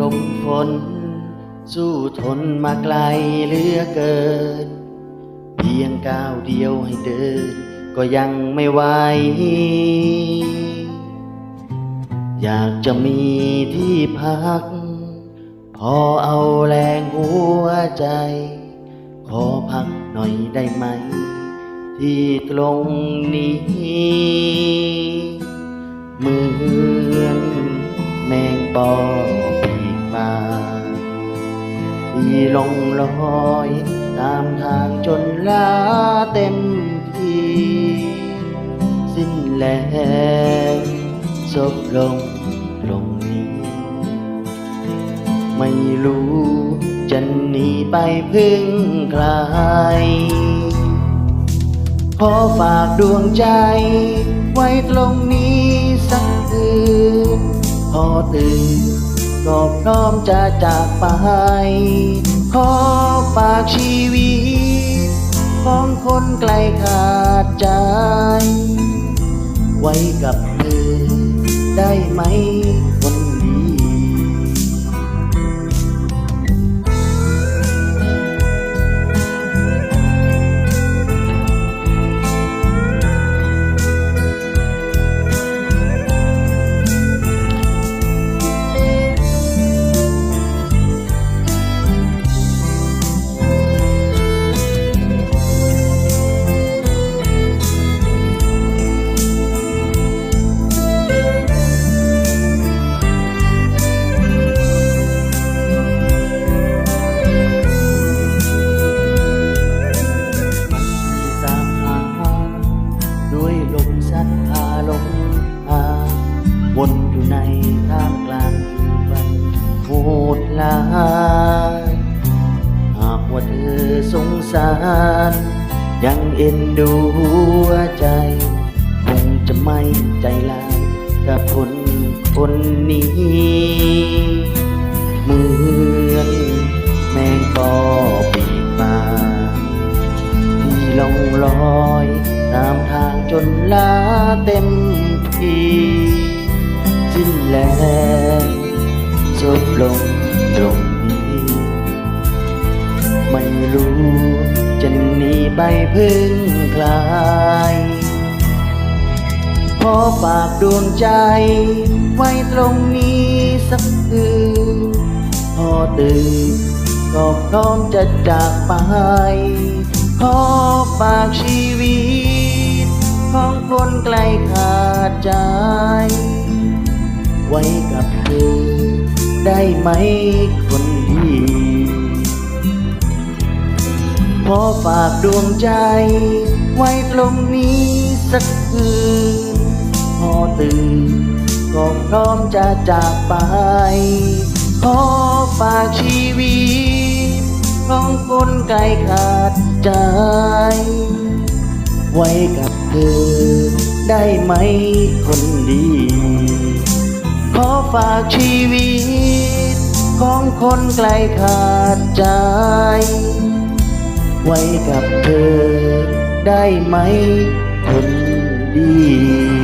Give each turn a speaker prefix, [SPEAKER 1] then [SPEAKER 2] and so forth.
[SPEAKER 1] ลมฝน สู้ทนมาไกลเหลือเกิน เพียงก้าวเดียวให้เดิน ก็ยังไม่ไหวอยากจะมีที่พัก พอเอาแรงหัวใจ ขอพักหน่อยได้ไหม ที่ตรงนี้เหมือนแมงปอ ลงลอย ตามทางจนล้าเต็มทีสิ้นแรงศพลงลงนี้ ไม่รู้จะหนีไปพึ่งใคร ขอฝากดวงใจ ไว้ตรงนี้สักคืนพอตื่น ก็พร้อมจะจากไป ขอฝากชีวิต ของคนไกลขาดใจ ไว้กับเธอได้ไหมคน ลมสัดพาลงพาวนอยู่ในท่ามกลางวันโหดลายหากว่าเธอสงสาร ยังเอ็นดูหัวใจ คงจะไม่ใจลายกับคนคนนี้มือ เต็มทีสิ้นแรงจบลงตรงนี้ ไม่รู้จะหนีไปพึ่งใครขอฝากดวงใจ ไว้ตรงนี้สักคืนพอตื่นก็พร้อมจะจากไป ขอฝากชีวิต ของคนไกลขาดใจ ไว้กับเธอได้ไหมคนดีขอฝากดวงใจ ไว้ตรงนี้สักคืนพอตื่นก็พร้อมจะจากไป ขอฝากชีวิตของคนไกลขาดใจ ไว้กับ เธอ ได้ไหมคนดี ขอฝากชีวิต ของคนไกลขาดใจ ไว้กับเธอ ได้ไหมคนดี